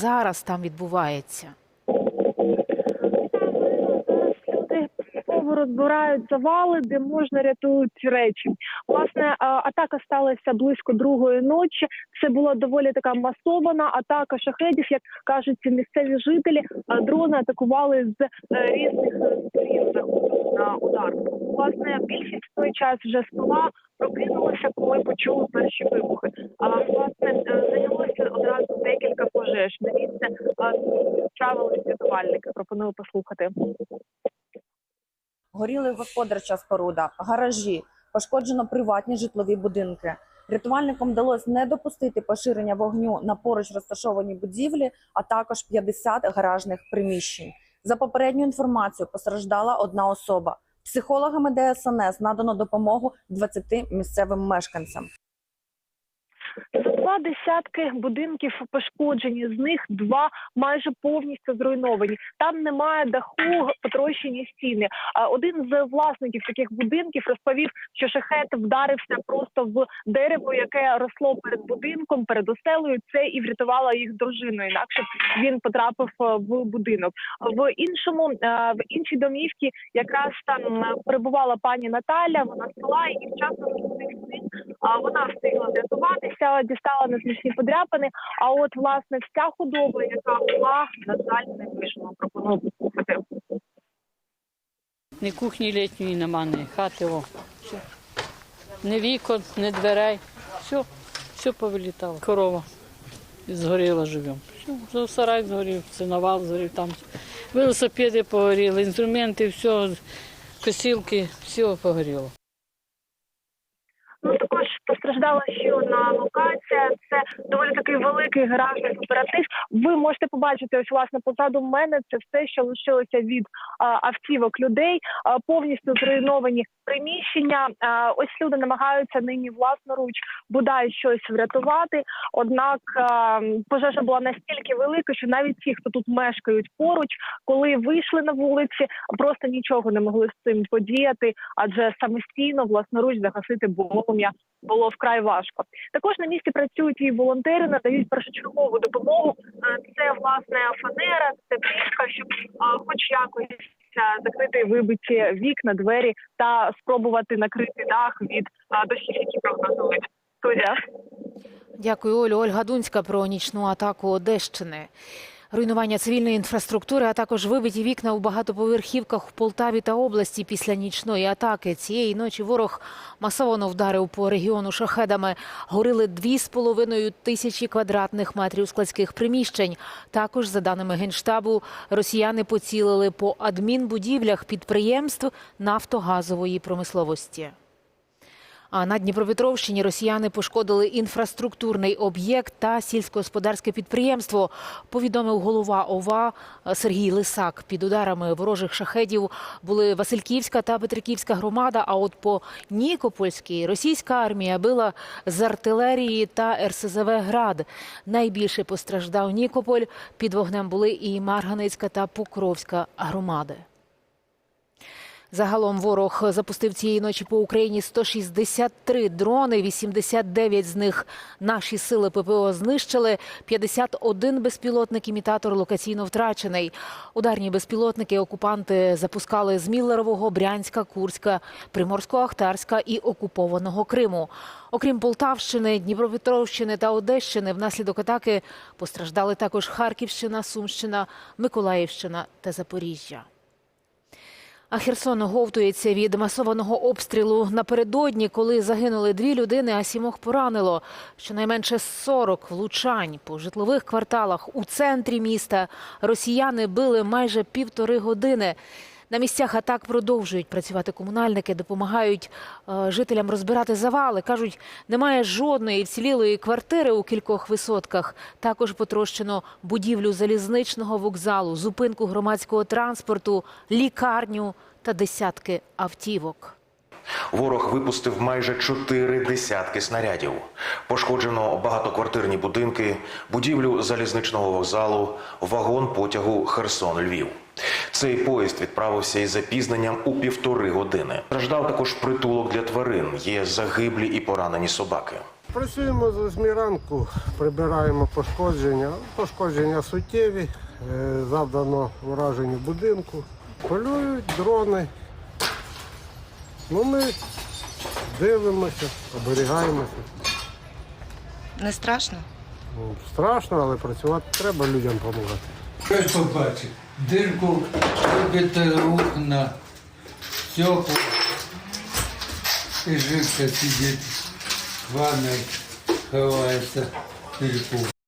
зараз там відбувається? Знову розбирають завали, де можна рятують речі. Власне, атака сталася близько другої ночі. Це була доволі така масована атака шахедів, як кажуть ці місцеві жителі. Дрони атакували з е, різних е, сторін на удар. Власне, більшість в той час вже спала, прокинулися, коли почули перші вибухи. А власне е, зайнялося одразу декілька пожеж. На місце відправили рятувальники. Пропоную послухати. Горіли господарча споруда, гаражі, пошкоджено приватні житлові будинки. Рятувальникам вдалося не допустити поширення вогню на поруч розташовані будівлі, а також 50 гаражних приміщень. За попередню інформацію постраждала одна особа. Психологами ДСНС надано допомогу 20 місцевим мешканцям. Два десятки будинків пошкоджені, з них два майже повністю зруйновані. Там немає даху, потрощені стіни. Один з власників таких будинків розповів, що шахет вдарився просто в дерево, яке росло перед будинком, перед оселею. Це і врятувало їх дружину. Інакше він потрапив е, в будинок. В іншому е, в іншій домівці якраз там е, перебувала пані Наталя. Вона спала і вчасно вона встигла врятуватися, дістала незначні подряпини. А от власне вся худоба, яка була, на жаль, не вийшла. Пропоную. Ні кухні літньої нема, ні хати. О. Все. Ні вікон, ні дверей. Все, все повилітало. Корова згоріла живем. Все, сарай згорів, сеновал згорів, там велосипеди погоріли, інструменти, все, косілки, все погоріло. Ну також постраждала ще одна локація. Це доволі такий великий гаражний кооператив. Ви можете побачити ось власне позаду мене. Це все, що лишилося від а, автівок людей, а, повністю зруйновані приміщення. А, ось люди намагаються нині власноруч бодай щось врятувати. Однак пожежа була настільки велика, що навіть ті, хто тут мешкають поруч, коли вийшли на вулиці, просто нічого не могли з цим подіяти, адже самостійно власноруч загасити полум'я було вкрай важко. Також на місці працюють і волонтери, надають першочергову допомогу. Це власне фанера, це плівка, щоб хоч якось закрити вибиті вікна, двері та спробувати накрити дах від дощів, які прогнозують. Студія. Дякую, Олю. Ольга Дунська про нічну атаку Одещини. Руйнування цивільної інфраструктури, а також вибиті вікна у багатоповерхівках в Полтаві та області після нічної атаки. Цієї ночі ворог масово вдарив по регіону шахедами. Горили дві з половиною тисячі квадратних метрів складських приміщень. Також, за даними генштабу, росіяни поцілили по адмінбудівлях підприємств нафтогазової промисловості. А на Дніпропетровщині росіяни пошкодили інфраструктурний об'єкт та сільськогосподарське підприємство. Повідомив голова ОВА Сергій Лисак. Під ударами ворожих шахедів були Васильківська та Петриківська громада. А от по Нікопольській російська армія била з артилерії та РСЗВ Град. Найбільше постраждав Нікополь. Під вогнем були і Марганицька та Покровська громади. Загалом ворог запустив цієї ночі по Україні 163 дрони, 89 з них наші сили ППО знищили, 51 безпілотник-імітатор локаційно втрачений. Ударні безпілотники окупанти запускали з Міллерового, Брянська, Курська, Приморсько-Ахтарська і окупованого Криму. Окрім Полтавщини, Дніпропетровщини та Одещини, внаслідок атаки постраждали також Харківщина, Сумщина, Миколаївщина та Запоріжжя. А Херсон оговтується від масованого обстрілу напередодні, коли загинули дві людини, а сімох поранило. Щонайменше 40 влучань по житлових кварталах у центрі міста. Росіяни били майже півтори години. На місцях атак продовжують працювати комунальники, допомагають е, жителям розбирати завали. кажуть, немає жодної вцілілої квартири у кількох висотках. Також потрощено будівлю залізничного вокзалу, зупинку громадського транспорту, лікарню та десятки автівок. Ворог випустив майже чотири десятки снарядів. Пошкоджено багатоквартирні будинки, будівлю залізничного вокзалу, вагон потягу Херсон-Львів. Цей поїзд відправився із запізненням у півтори години. Страждав також притулок для тварин. Є загиблі і поранені собаки. Працюємо з 8 ранку, прибираємо пошкодження. Пошкодження суттєві, е, завдано ураженню будинку. Полюють дрони. Ну, ми дивимося, оберігаємося. Не страшно? Ну, Страшно, але працювати треба людям допомагати. Хай побачить. Дирку вибити рух на стекло І жінка сидить в ванной, ховається дирку.